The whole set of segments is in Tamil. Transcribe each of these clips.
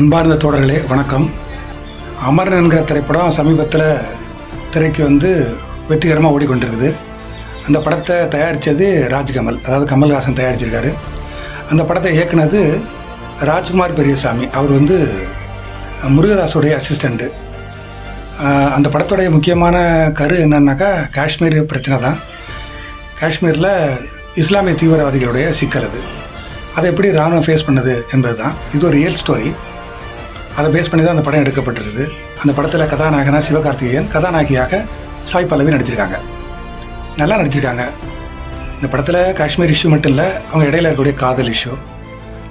அன்பார்ந்த தோழர்களே வணக்கம். அமரன் என்கிற திரைப்படம் சமீபத்தில் திரைக்கு வந்து வெற்றிகரமாக ஓடிக்கொண்டிருக்குது. அந்த படத்தை தயாரித்தது ராஜ்கமல் அதாவது கமல்ஹாசன் தயாரிச்சிருக்காரு. அந்த படத்தை இயக்குனது ராஜ்குமார் பெரியசாமி. அவர் வந்து முருகதாஸுடைய அசிஸ்டண்ட்டு அந்த படத்துடைய முக்கியமான கரு என்னன்னாக்கா காஷ்மீர் பிரச்சனை தான். காஷ்மீரில் இஸ்லாமிய தீவிரவாதிகளுடைய சிக்கல் அது. அதை எப்படி ராணுவம் ஃபேஸ் பண்ணுது என்பது தான் இது ஒரு ரியல் ஸ்டோரி அதை பேஸ் பண்ணி தான் அந்த படம் எடுக்கப்பட்டிருக்குது. அந்த படத்தில் கதாநாயகனா சிவகார்த்திகேயன் கதாநாயகியாக சாய் பல்லவி நடிச்சிருக்காங்க. நல்லா நடிச்சிருக்காங்க. இந்த படத்தில் காஷ்மீர் இஷ்யூ மட்டும் இல்லை அவங்க இடையில இருக்கக்கூடிய காதல் இஷ்யூ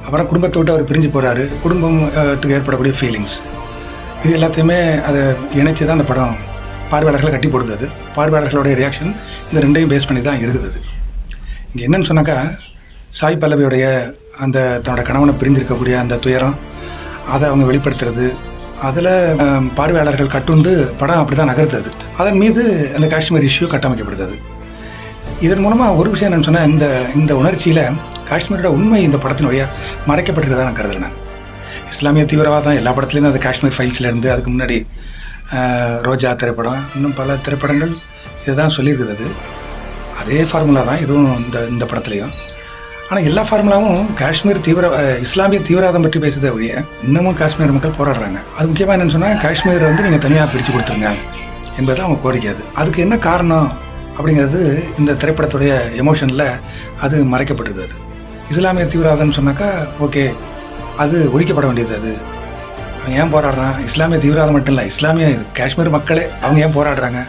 அப்புறம் குடும்பத்தை விட்டு அவர் பிரிஞ்சு போகிறாரு குடும்பத்துக்கு ஏற்படக்கூடிய ஃபீலிங்ஸ் இது எல்லாத்தையுமே அதை இணைச்சி தான் அந்த படம் பார்வையாளர்களை கட்டி போடுது அது. பார்வையாளர்களுடைய ரியாக்ஷன் இந்த ரெண்டையும் பேஸ் பண்ணி தான் இருக்குது இங்கே என்னன்னு சொன்னாக்கா சாய் பல்லவியுடைய அந்த தன்னோட கணவனை பிரிஞ்சிருக்கக்கூடிய அந்த துயரம் அதை அவங்க வெளிப்படுத்துறது. அதில் பார்வையாளர்கள் கட்டுண்டு படம் அப்படி தான் நகர்த்தது அதன் மீது அந்த காஷ்மீர் இஷ்யூ கட்டமைக்கப்படுது இதன் மூலமாக ஒரு விஷயம் என்னன்னு சொன்னால் இந்த இந்த உணர்ச்சியில் காஷ்மீரோட உண்மை இந்த படத்தின் வழியாக மறைக்கப்பட்டிருக்கிறதா நான் கருதுறேன் இஸ்லாமிய தீவிரவாதம் எல்லா படத்துலேயும் அந்த காஷ்மீர் ஃபைல்ஸ்லேருந்து அதுக்கு முன்னாடி ரோஜா திரைப்படம் இன்னும் பல திரைப்படங்கள் இதுதான் சொல்லியிருக்குது அது அதே ஃபார்முலா தான் இதுவும் இந்த இந்த படத்துலையும். ஆனால் எல்லா ஃபார்முலாவும் காஷ்மீர் தீவிர இஸ்லாமிய தீவிரவாதம் பற்றி பேசுதே ஒழிய இன்னமும் காஷ்மீர் மக்கள் போராடுறாங்க. அது முக்கியமாக என்னன்னு சொன்னால் காஷ்மீர் வந்து நீங்கள் தனியாக பிரித்து கொடுத்துருங்க என்பது அவங்க கோரிக்கை அது. அதுக்கு என்ன காரணம் அப்படிங்கிறது இந்த திரைப்படத்துடைய எமோஷனில் அது மறைக்கப்பட்டது அது. இஸ்லாமிய தீவிரவாதம்னு சொன்னாக்கா ஓகே அது ஒழிக்கப்பட வேண்டியது அது. அவன் ஏன் போராடுறான்? இஸ்லாமிய தீவிரவாதம் மட்டும் இல்லை இஸ்லாமிய காஷ்மீர் மக்களே அவங்க ஏன் போராடுறாங்க?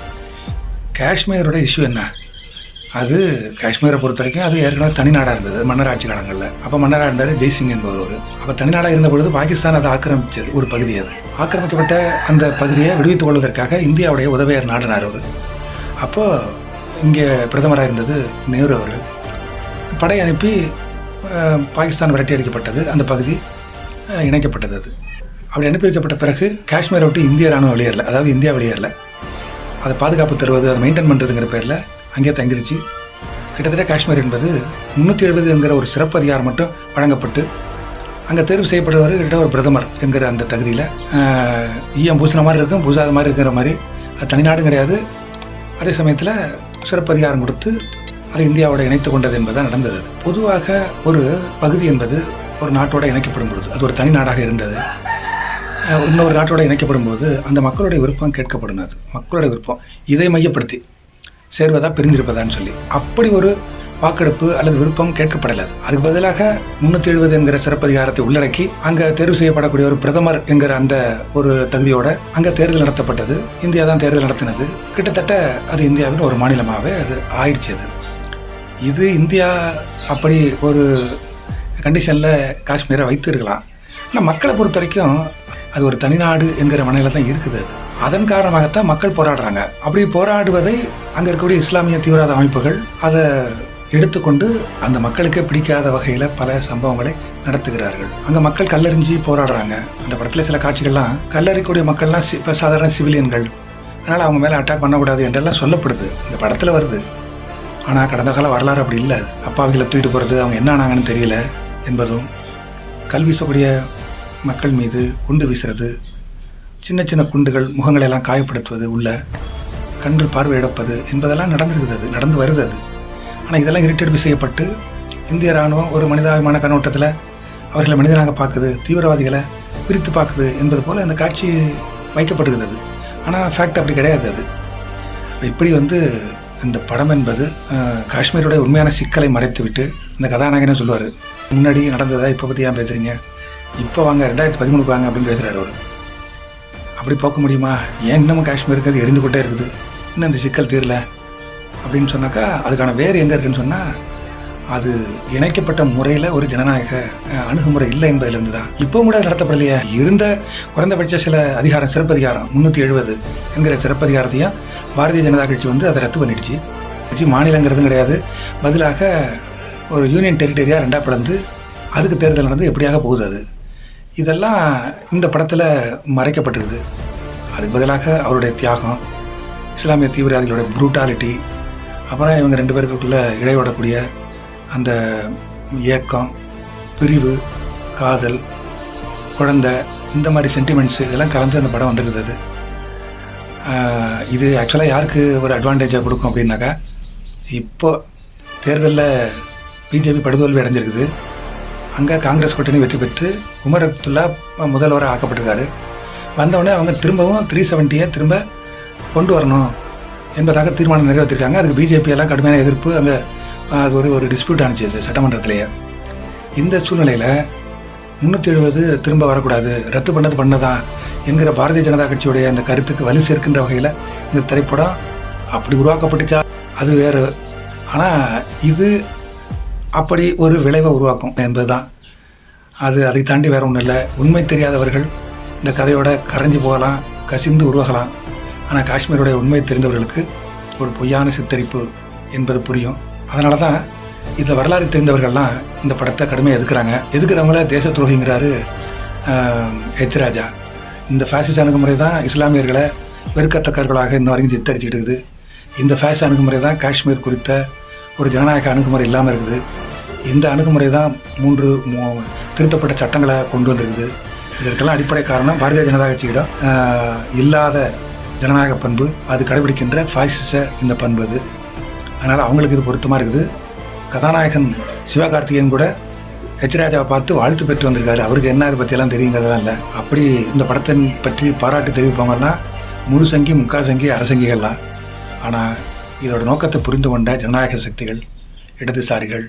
காஷ்மீரோட இஷ்யூ என்ன? அது காஷ்மீரை பொறுத்த வரைக்கும் அது ஏற்கனவே தனிநாடாக இருந்தது மன்னராட்சி காலங்களில். அப்போ மன்னராக இருந்தார் ஜெய்சிங் என்பவர் ஒரு அப்போ தனிநாடாக இருந்த பொழுது பாகிஸ்தான் அதை ஆக்கிரமிச்சது ஒரு பகுதி அது. ஆக்கிரமிக்கப்பட்ட அந்த பகுதியை விடுவித்துக் கொள்வதற்காக இந்தியாவுடைய உதவியார் நாடினார் அவர். அப்போ இங்கே பிரதமராக இருந்தது நேரு அவர்கள் படை அனுப்பி பாகிஸ்தான் விரட்டி அடிக்கப்பட்டது அந்த பகுதி இணைக்கப்பட்டது அது. அப்படி அனுப்பி வைக்கப்பட்ட பிறகு காஷ்மீரை விட்டு இந்திய ராணுவம் வெளியேறல அதாவது இந்தியா வெளியேறல. அதை பாதுகாப்பு தருவது அதை மெயின்டைன் பண்ணுறதுங்கிற பேரில் அங்கே தங்கிருச்சு. கிட்டத்தட்ட காஷ்மீர் என்பது முந்நூற்றி எழுபது என்கிற ஒரு சிறப்பு அதிகாரம் மட்டும் வழங்கப்பட்டு அங்கே தேர்வு செய்யப்படுறவர் கிட்ட ஒரு பிரதமர் என்கிற அந்த தகுதியில் ஈயம் பூசின மாதிரி இருக்கும் பூசாத மாதிரி இருக்கிற மாதிரி. அது தனிநாடும் கிடையாது. அதே சமயத்தில் சிறப்பு அதிகாரம் கொடுத்து அதை இந்தியாவோட இணைத்து கொண்டது என்பதுதான் நடந்தது. பொதுவாக ஒரு பகுதி என்பது ஒரு நாட்டோட இணைக்கப்படும் பொழுது அது ஒரு தனி நாடாக இருந்தது. இன்னொரு நாட்டோட இணைக்கப்படும் போது அந்த மக்களுடைய விருப்பம் கேட்கப்படும் அது மக்களுடைய விருப்பம் இதை மையப்படுத்தி சேர்வதா பிரிந்திருப்பதான்னு சொல்லி. அப்படி ஒரு வாக்கெடுப்பு அல்லது விருப்பம் கேட்கப்படலை அதுக்கு பதிலாக முன்னூத்தி எழுபது என்கிற சிறப்பதிகாரத்தை உள்ளடக்கி அங்கே தேர்வு செய்யப்படக்கூடிய ஒரு பிரதமர் என்கிற அந்த ஒரு தகுதியோட அங்கே தேர்தல் நடத்தப்பட்டது. இந்தியா தான் தேர்தல் நடத்தினது. கிட்டத்தட்ட அது இந்தியாவின் ஒரு மாநிலமாகவே அது ஆயிடுச்சு அது. இது இந்தியா அப்படி ஒரு கண்டிஷனில் காஷ்மீரை வைத்திருக்கலாம். ஆனால் மக்களை பொறுத்த வரைக்கும் அது ஒரு தனிநாடு என்கிற மனநிலை தான் இருக்குது அது. அதன் காரணமாகத்தான் மக்கள் போராடுறாங்க. அப்படி போராடுவதை அங்கே இருக்கக்கூடிய இஸ்லாமிய தீவிரவாத அமைப்புகள் அதை எடுத்துக்கொண்டு அந்த மக்களுக்கே பிடிக்காத வகையில் பல சம்பவங்களை நடத்துகிறார்கள். அங்கே மக்கள் கல்லறிஞ்சி போராடுறாங்க. அந்த படத்தில் சில காட்சிகள்லாம் கல்லறிக்கூடிய மக்கள்லாம் சி- சாதாரண சிவிலியன்கள். அதனால் அவங்க மேலே அட்டாக் பண்ணக்கூடாது என்றெல்லாம் சொல்லப்படுது. இந்த படத்தில் வருது. ஆனால் கடந்த கால வரலாறு அப்படி இல்லை. அப்பாவிகளை தூக்கிட்டு போகிறது அவங்க என்ன ஆனாங்கன்னு தெரியல என்பதும் கல் வீசக்கூடிய மக்கள் மீது குண்டு வீசுறது சின்ன சின்ன குண்டுகள் முகங்களை எல்லாம் காயப்படுத்துவது உள்ள கண்கள் பார்வையிடப்பது என்பதெல்லாம் நடந்திருக்குது அது நடந்து வருது அது. ஆனால் இதெல்லாம் இருட்டெடுப்பு செய்யப்பட்டு இந்திய ராணுவம் ஒரு மனிதாபிமான கண்ணோட்டத்தில் அவர்களை மனிதனாக பார்க்குது தீவிரவாதிகளை பிரித்து பார்க்குது என்பது போல் அந்த காட்சி வைக்கப்பட்டிருக்குது அது. ஆனால் ஃபேக்ட் அப்படி கிடையாது அது. இப்படி வந்து இந்த படம் என்பது காஷ்மீருடைய உண்மையான சிக்கலை மறைத்துவிட்டு இந்த கதாநாயகனே சொல்லுவார் முன்னாடி நடந்ததா இப்போ பற்றி ஏன் பேசுகிறீங்க இப்போ வாங்க ரெண்டாயிரத்தி பதிமூணுக்கு வாங்க அப்படின்னு பேசுகிறார் அவர். அப்படி போக்க முடியுமா? ஏன் இன்னமும் காஷ்மீருக்கு அது எரிந்து கொண்டே இருக்குது? இன்னும் இந்த சிக்கல் தீரல? அப்படின்னு சொன்னாக்கா அதுக்கான வேறு எங்கே இருக்குன்னு சொன்னால் அது இணைக்கப்பட்ட முறையில் ஒரு ஜனநாயக அணுகுமுறை இல்லை என்பதிலிருந்து தான். இப்போ கூட நடத்தப்படலையே. இருந்த குறைந்தபட்ச சில அதிகாரம் சிறப்பதிகாரம் முந்நூற்றி எழுபது என்கிற சிறப்பதிகாரத்தையும் பாரதிய ஜனதா கட்சி வந்து அதை ரத்து பண்ணிடுச்சு. கட்சி மாநிலங்கிறதும் கிடையாது. பதிலாக ஒரு யூனியன் டெரிட்டரியாக ரெண்டாக பிளந்து அதுக்கு தேர்தல் நடந்து எப்படியாக போகுது அது? இதெல்லாம் இந்த படத்தில் மறைக்கப்பட்டிருக்குது அதுக்கு பதிலாக அவருடைய தியாகம் இஸ்லாமிய தீவிரவாதிகளோட ப்ரூட்டாலிட்டி அப்புறம் இவங்க ரெண்டு பேருக்குள்ளே இடையோடக்கூடிய அந்த ஏக்கம் பிரிவு காதல் குழந்தை இந்த மாதிரி சென்டிமெண்ட்ஸ் இதெல்லாம் கலந்து அந்த படம் வந்திருக்குது அது. இது ஆக்சுவலாக யாருக்கு ஒரு அட்வான்டேஜாக கொடுக்கும் அப்படின்னாக்கா இப்போ தேர்தலில் பிஜேபி படுதோல்வி அடைஞ்சிருக்குது. அங்கே காங்கிரஸ் கூட்டணி வெற்றி பெற்று உமர் அப்துல்லா முதல்வராக ஆக்கப்பட்டிருக்காரு. வந்தவுடனே அவங்க திரும்பவும் த்ரீ செவன்ட்டியை திரும்ப கொண்டு வரணும் என்பதாக தீர்மானம் நிறைவேற்றிருக்காங்க. அதுக்கு பிஜேபி எல்லாம் கடுமையான எதிர்ப்பு அங்கே அது ஒரு ஒரு டிஸ்பியூட் ஆனிச்சு சட்டமன்றத்திலேயே. இந்த சூழ்நிலையில் முந்நூற்றி எழுபது திரும்ப வரக்கூடாது ரத்து பண்ணது பண்ணதான் என்கிற பாரதிய ஜனதா கட்சியுடைய அந்த கருத்துக்கு வலு சேர்க்கின்ற வகையில் இந்த திரைப்படம் அப்படி உருவாக்கப்பட்டுச்சா? அது வேறு. ஆனால் இது அப்படி ஒரு விளைவை உருவாக்கும் என்பதுதான். அது அதை தாண்டி வேற ஒன்றும் இல்லை. உண்மை தெரியாதவர்கள் இந்த கதையோட கரைஞ்சு போகலாம் கசிந்து உருவாகலாம். ஆனால் காஷ்மீருடைய உண்மை தெரிந்தவர்களுக்கு ஒரு பொய்யான சித்தரிப்பு என்பது புரியும். அதனால தான் இந்த வரலாறு தெரிந்தவர்கள்லாம் இந்த படத்தை கடுமையாக எதுக்குறாங்க? எதுக்குறவங்கள தேச துரோகிங்கிறாரு ஆஹ், எச் ராஜா. இந்த ஃபேசிஸ் அணுகுமுறை தான் இஸ்லாமியர்களை வெறுக்கத்தக்கர்களாக இன்ன வரைக்கும் சித்தரிச்சுட்டு இருக்குது. இந்த ஃபேஷன் அணுகுமுறை தான் காஷ்மீர் குறித்த ஒரு ஜனநாயக அணுகுமுறை இல்லாமல் இருக்குது. இந்த அணுகுமுறை தான் மூன்று மூ- திருத்தப்பட்ட சட்டங்களை கொண்டு வந்திருக்குது. இதற்கெல்லாம் அடிப்படை காரணம் பாரதிய ஜனதா கட்சியிடம் இல்லாத ஜனநாயக பண்பு அது கடைபிடிக்கின்ற ஃபாசிச இந்த பண்பு அது. அதனால் அவங்களுக்கு இது பொருத்தமாக இருக்குது. கதாநாயகன் சிவகார்த்திகேயன் கூட ஹெச் ராஜாவை பார்த்து வாழ்த்து பெற்று வந்திருக்காரு. அவருக்கு என்ன இதை பற்றியெல்லாம் தெரியுங்கிறதெல்லாம் இல்லை. அப்படி இந்த படத்தை பற்றி பாராட்டு தெரிவிப்பவங்கலாம் முழு சங்கி முக்கா சங்கி அரசங்கிகள்லாம் ஆனால் இதோட நோக்கத்தை புரிந்து கொண்ட ஜனநாயக சக்திகள் இடதுசாரிகள்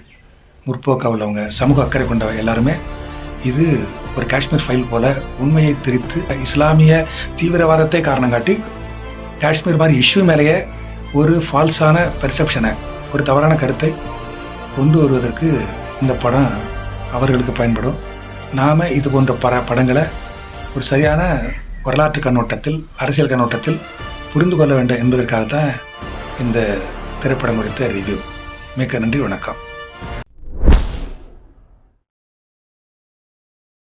முற்போக்க உள்ளவங்க சமூக அக்கறை கொண்டவங்க எல்லாருமே இது ஒரு காஷ்மீர் ஃபைல் போல உண்மையை திரித்து இஸ்லாமிய தீவிரவாதத்தை காரணம் காட்டி காஷ்மீர் மாதிரி இஷ்யூ மேலேயே ஒரு ஃபால்ஸான பெர்செப்ஷனை ஒரு தவறான கருத்தை கொண்டு வருவதற்கு இந்த படம் அவர்களுக்கு பயன்படும். நாம் இது போன்ற பட படங்களை ஒரு சரியான வரலாற்று கண்ணோட்டத்தில் அரசியல் கண்ணோட்டத்தில் புரிந்து கொள்ள வேண்டும் என்பதற்காக தான் இந்த திரைப்படம் குறித்த ரிவ்யூ மிக்க நன்றி வணக்கம்.